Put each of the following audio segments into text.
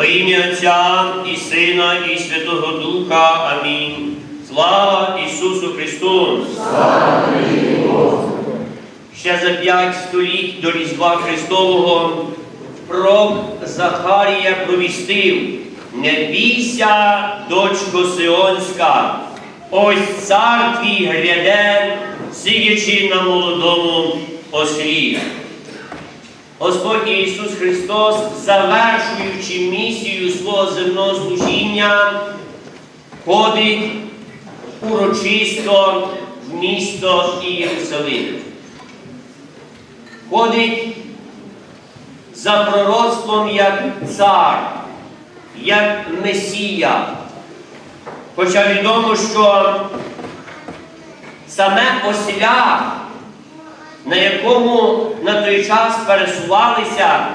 Во ім'я Отця і Сина, і Святого Духа. Амінь. Слава Ісусу Христу! Ще за п'ять століть до Різдва Христового пророк Захарія провістив Не бійся, дочко Сионська, ось цар твій гряде, сидячи на молодому ослі. Господь Ісус Христос, завершуючи місію свого земного служіння, ходить урочисто в місто Ієрусалим. Ходить за пророцтвом як цар, як Месія. Хоча відомо, що саме осля, на якому на той час пересувалися,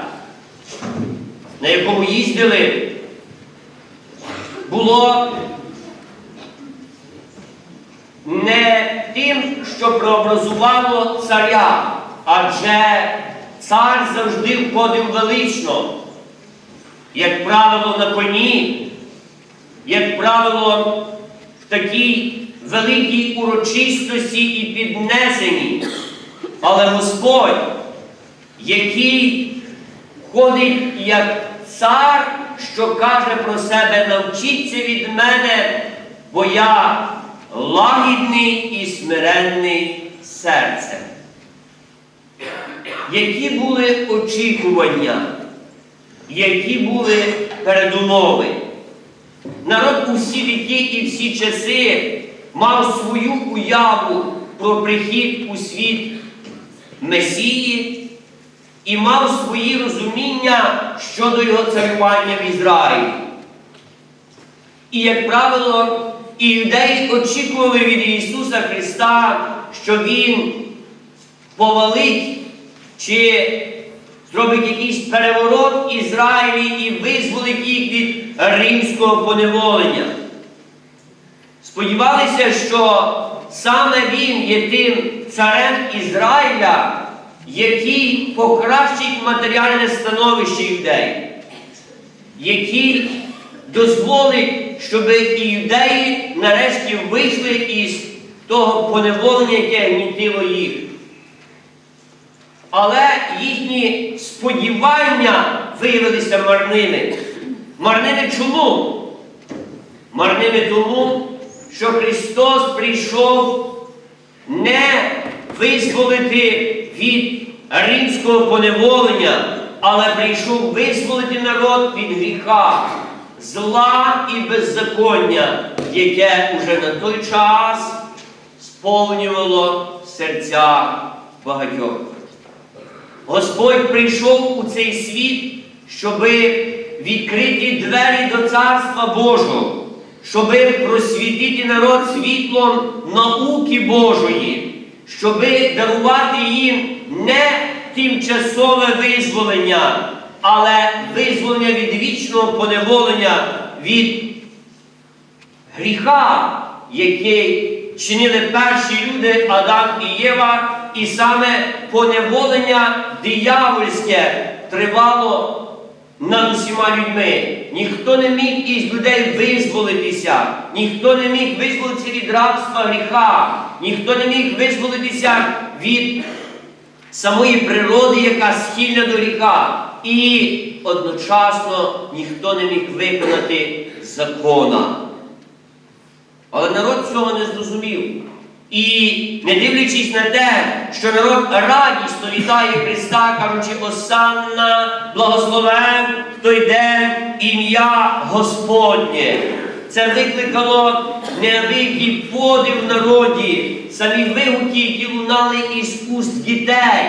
на якому їздили, було не тим, що преобразувало царя, адже цар завжди входив велично, як правило, на коні, як правило, в такій великій урочистості і піднесенні. Але Господь, який ходить як цар, що каже про себе, навчіться від мене, бо я лагідний і смиренний серцем. Які були очікування, які були передумови? Народ у всі віки і всі часи мав свою уяву про прихід у світ Месії і мав свої розуміння щодо його царювання в Ізраїлі. І, як правило, і очікували від Ісуса Христа, що Він повалить чи зробить якийсь переворот Ізраїлі і визволить їх від римського поневолення. Сподівалися, що саме він є тим царем Ізраїля, який покращить матеріальне становище юдеїв, який дозволить, щоб і юдеї нарешті вийшли із того поневолення, яке гнітило їх. Але їхні сподівання виявилися марними. Марними чому? Марними тому, що Христос прийшов не визволити від римського поневолення, але прийшов визволити народ від гріха, зла і беззаконня, яке уже на той час сповнювало серця багатьох. Господь прийшов у цей світ, щоби відкрити двері до Царства Божого, щоби просвітити народ світлом науки Божої, щоби дарувати їм не тимчасове визволення, але визволення від вічного поневолення, від гріха, який чинили перші люди Адам і Єва, і саме поневолення диявольське тривало над усіма людьми. Ніхто не міг із людей визволитися, ніхто не міг визволитися від рабства гріха, ніхто не міг визволитися від самої природи, яка схильна до гріха. І одночасно ніхто не міг виконати закона. Але народ цього не зрозумів. І не дивлячись на те, що народ радісно вітає Христа, кажучи, Осанна, благословен, хто йде ім'я Господнє. Це викликало неабиякий подив в народі, самі вигуки, які лунали із уст дітей.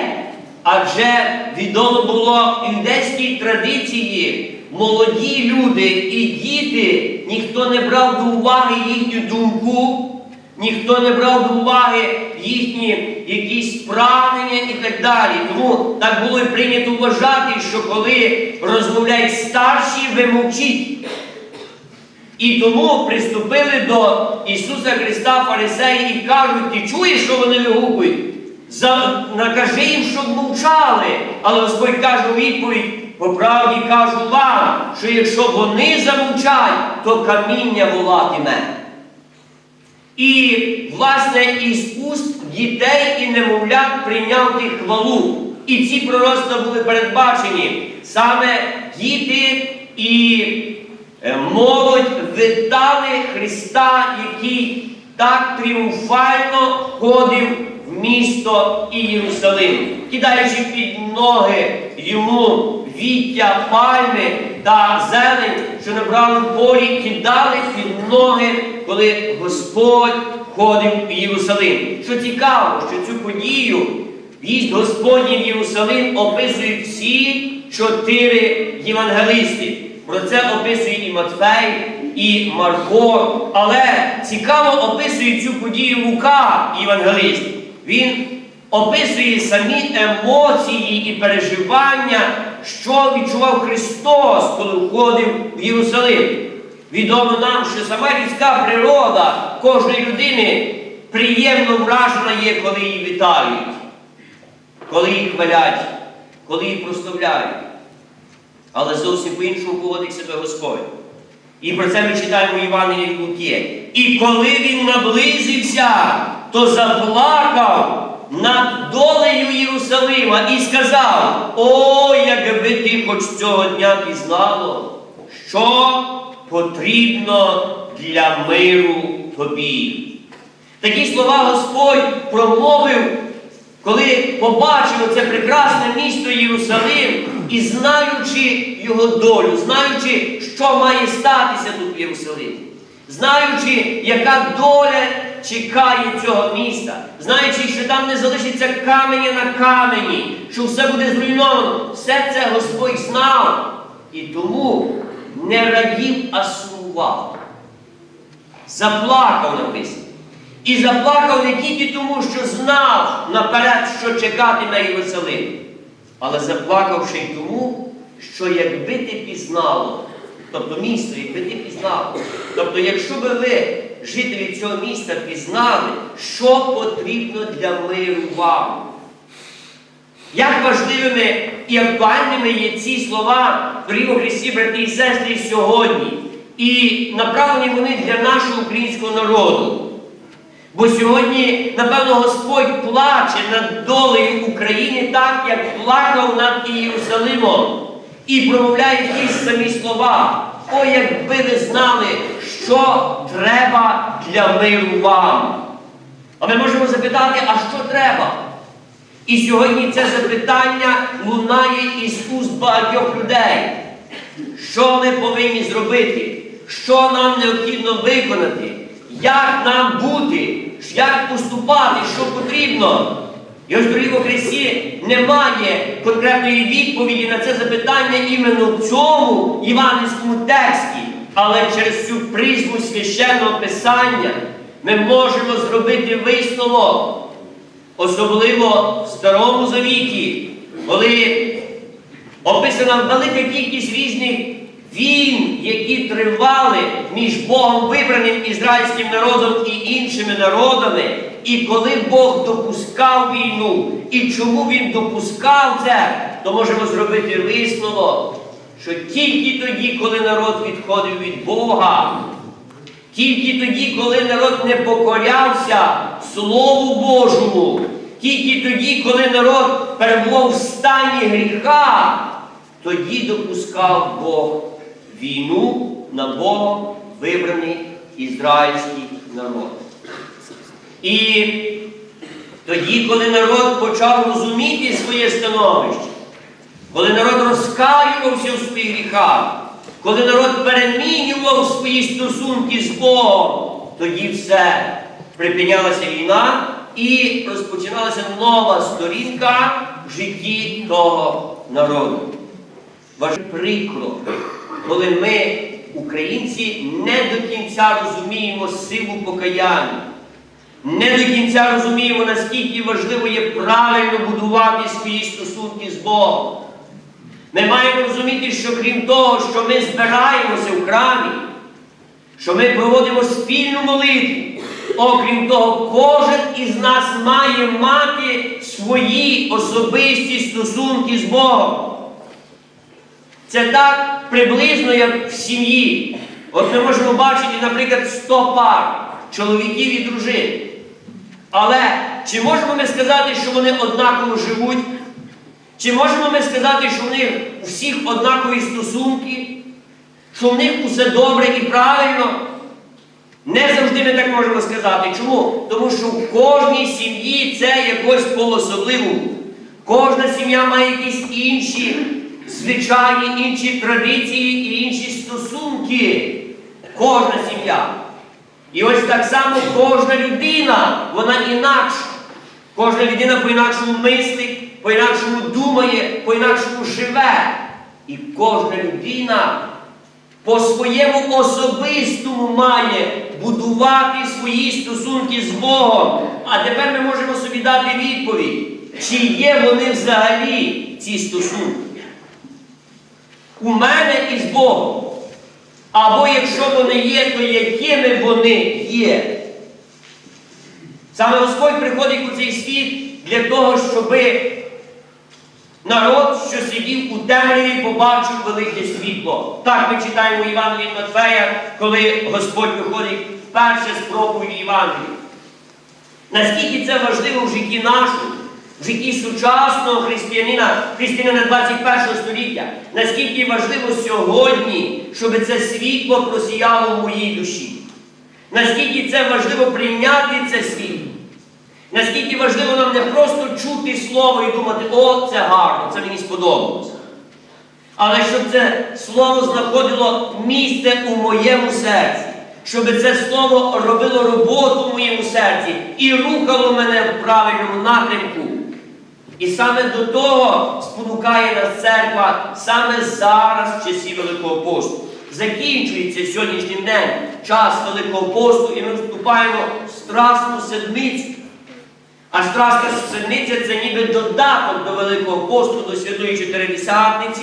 Адже відомо було в юдейській традиції, молоді люди і діти, ніхто не брав до уваги їхню думку, ніхто не брав до уваги їхні якісь прагнення і так далі. Тому так було і прийнято вважати, що коли розмовляють старші, ви мовчіть. І тому приступили до Ісуса Христа фарисеї і кажуть, ти чуєш, що вони вигукують? Накажи їм, щоб мовчали. Але Господь каже у відповідь, по правді кажу вам, що якщо вони замовчать, то каміння волатиме. І, власне, із уст дітей і немовлят прийняв ти хвалу. І ці пророцтва були передбачені. Саме діти і е, молодь вітали Христа, який так тріумфально ходив в місто і Єрусалим, кидаючи під ноги йому віття пальми та зелень, що набрали в полі, кидали під ноги, коли Господь ходив в Єрусалим. Що цікаво, що цю подію, в'їзд Господній в Єрусалим описують всі чотири євангелисти. Про це описує і Матфей, і Марко. Але цікаво описує цю подію Лука, євангелист. Він описує самі емоції і переживання, що відчував Христос, коли входив в Єрусалим. Відомо нам, що сама людська природа кожної людини приємно вражена є, коли її вітають, коли її хвалять, коли її прославляють. Але зовсім по-іншому поводить себе Господь. І про це ми читаємо в Євангелії Луки. І коли він наблизився, то заплакав долею Єрусалима і сказав: О, якби ти хоч цього дня пізнало, що потрібно для миру тобі. Такі слова Господь промовив, коли побачив це прекрасне місто Єрусалим і знаючи його долю, знаючи, що має статися тут в Єрусалимі, знаючи, яка доля чекає цього міста, знаючи, що там не залишиться каменя на камені, що все буде зруйновано, все це Господь знав і тому не радів, а сумував. Заплакав написано. І заплакав не тільки тому, що знав наперед, що чекати на Єрусалим, але заплакав ще й тому, що якби ти пізнало, тобто місто, якби ти пізнало, тобто, якщо би ви, жителі цього міста, пізнали, що потрібно для миру вам. Як важливими і актуальними є ці слова, дорогі Христі, брати і сестри, сьогодні. І направлені вони для нашого українського народу. Бо сьогодні, напевно, Господь плаче над долею України так, як плакав над Єрусалимом. І промовляє ті самі слова. О, якби ви знали, що треба для миру вам. А ми можемо запитати, а що треба? І сьогодні це запитання лунає із уст багатьох людей. Що ми повинні зробити? Що нам необхідно виконати? Як нам бути? Як поступати? Що потрібно? І ось, дорогі во Христі, немає конкретної відповіді на це запитання іменно в цьому євангельському тексті, але через цю призму священного писання ми можемо зробити висновок. Особливо в Старому Завіті, коли описана велика кількість різних війн, які тривали між Богом вибраним ізраїльським народом і іншими народами, і коли Бог допускав війну, і чому Він допускав це, то можемо зробити висновок, що тільки тоді, коли народ відходив від Бога, тільки тоді, коли народ не покорявся Слову Божому, тільки тоді, коли народ перебував в стані гріха, тоді допускав Бог війну на Богом вибраний ізраїльський народ. І тоді, коли народ почав розуміти своє становище, коли народ розкаювався в своїх гріхах, коли народ перемінював свої стосунки з Богом, тоді все припинялася війна і розпочиналася нова сторінка в житті того народу. Ваше прикро, коли ми, українці, не до кінця розуміємо силу покаяння, не до кінця розуміємо, наскільки важливо є правильно будувати свої стосунки з Богом. Ми маємо розуміти, що крім того, що ми збираємося в храмі, що ми проводимо спільну молитву, окрім того, кожен із нас має мати свої особисті стосунки з Богом. Це так приблизно, як в сім'ї. От ми можемо бачити, наприклад, 100 пар чоловіків і дружин. Але чи можемо ми сказати, що вони однаково живуть? Чи можемо ми сказати, що в них у всіх однакові стосунки, що в них усе добре і правильно? Не завжди ми так можемо сказати. Чому? Тому що в кожній сім'ї це якось по-особливому. Кожна сім'я має якісь інші звичаї, інші традиції і інші стосунки. Кожна сім'я. І ось так само кожна людина, вона інакша. Кожна людина по-інакшому мислить, по-інакшому думає, по-інакшому живе. І кожна людина по своєму особистому має будувати свої стосунки з Богом. А тепер ми можемо собі дати відповідь, чи є вони взагалі ці стосунки. У мене і з Богом. Або якщо вони є, то якими вони є. Саме Господь приходить у цей світ для того, щоби Народ, що сидів у темряві, побачив велике світло. Так ми читаємо в Євангелії Матфея, коли Господь виходить вперше з проповіді Євангелії. Наскільки це важливо в житті нашому, в житті сучасного християнина, християнина 21 століття, наскільки важливо сьогодні, щоб це світло просіяло в моїй душі. Наскільки це важливо прийняти це світло. Наскільки важливо нам не просто чути слово і думати, о, це гарно, це мені сподобалося. Але щоб це слово знаходило місце у моєму серці, щоб це слово робило роботу в моєму серці і рухало мене в правильному напрямку. І саме до того спонукає нас церква саме зараз, в часі Великого посту. Закінчується сьогоднішнім днем час Великого посту, і ми вступаємо в страсну седмицю. А страсна седмиця це ніби додаток до Великого посту, до Святої Чотиридесятниці,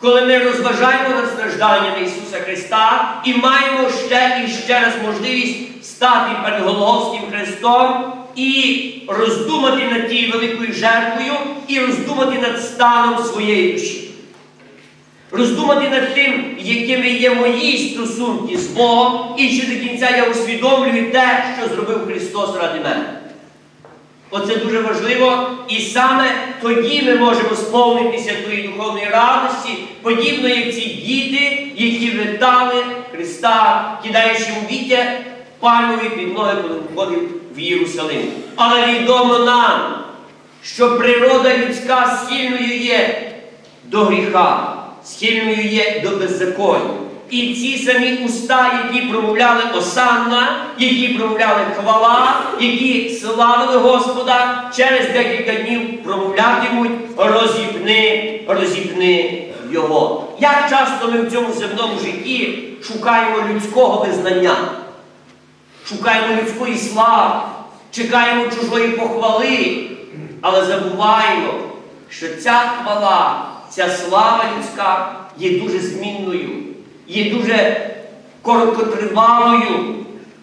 коли ми розважаємо над стражданнями Ісуса Христа і маємо ще і ще раз можливість стати перед Голгофським Христом і роздумати над тією великою жертвою, і роздумати над станом своєї душі. Роздумати над тим, якими є мої стосунки з Богом, і чи до кінця я усвідомлюю те, що зробив Христос ради мене. Оце дуже важливо, і саме тоді ми можемо сповнитися тої духовної радості, подібно як ці діти, які витали Христа, кидаючи у віття пальмові під ноги, коли входив в Єрусалим. Але відомо нам, що природа людська схильною є до гріха, схильною є до беззаконня. І ці самі уста, які промовляли Осанна, які промовляли хвала, які славили Господа, через декілька днів промовлятимуть розіпни, розіпни Його. Як часто ми в цьому земному житті шукаємо людського визнання, шукаємо людської слави, чекаємо чужої похвали, але забуваємо, що ця хвала, ця слава людська є дуже змінною є дуже короткотривалою.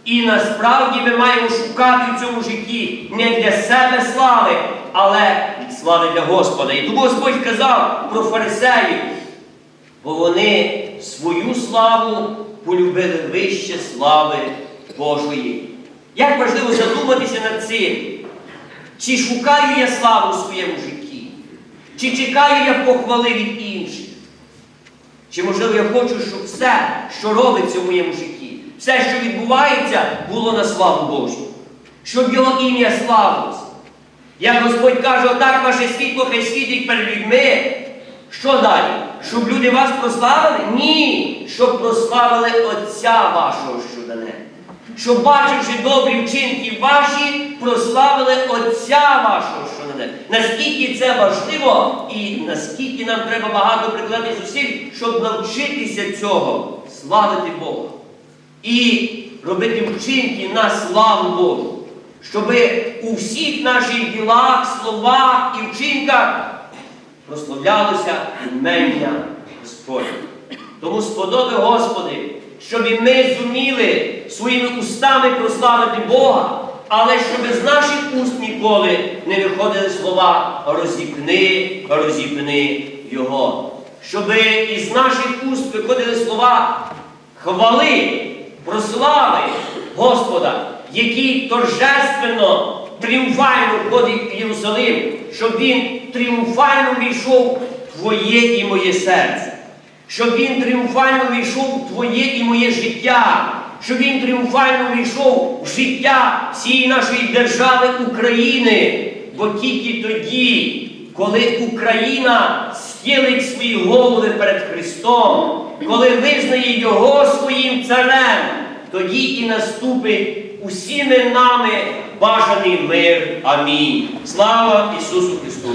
І насправді ми маємо шукати в цьому житті не для себе слави, але слави для Господа. І тому Господь казав про фарисеїв, бо вони свою славу полюбили вище слави Божої. Як важливо задуматися над цим, чи шукаю я славу в своєму житті, чи чекаю я похвали від інших. Чи, можливо, я хочу, щоб все, що робиться в моєму житті, все, що відбувається, було на славу Божу, щоб його ім'я славилося. Як Господь каже, отак ваше світло хай світить перед людьми. Що далі? Щоб люди вас прославили? Ні, щоб прославили Отця вашого що. Щоб, бачивши добрі вчинки ваші, прославили Отця вашого, що дане. Наскільки це важливо і наскільки нам треба багато прикладати зусиль, щоб навчитися цього, славити Бога. І робити вчинки на славу Божу. Щоб у всіх наших ділах, словах і вчинках прославлялося імення Господнє. Тому сподоби, Господи, щоб ми зуміли своїми устами прославити Бога, але щоб з наших уст ніколи не виходили слова розіпни, розіпни Його. щоб із наших уст виходили слова хвали, прослави Господа, який торжественно, тріумфально входить в Єрусалим, щоб він тріумфально війшов в твоє і моє серце, щоб він тріумфально війшов в твоє і моє життя, щоб він тріумфально війшов в життя всієї нашої держави України. Бо тільки тоді, коли Україна схилить свої голови перед Христом, коли визнає Його своїм царем, тоді і наступить усіми нами бажаний мир. Амінь. Слава Ісусу Христу!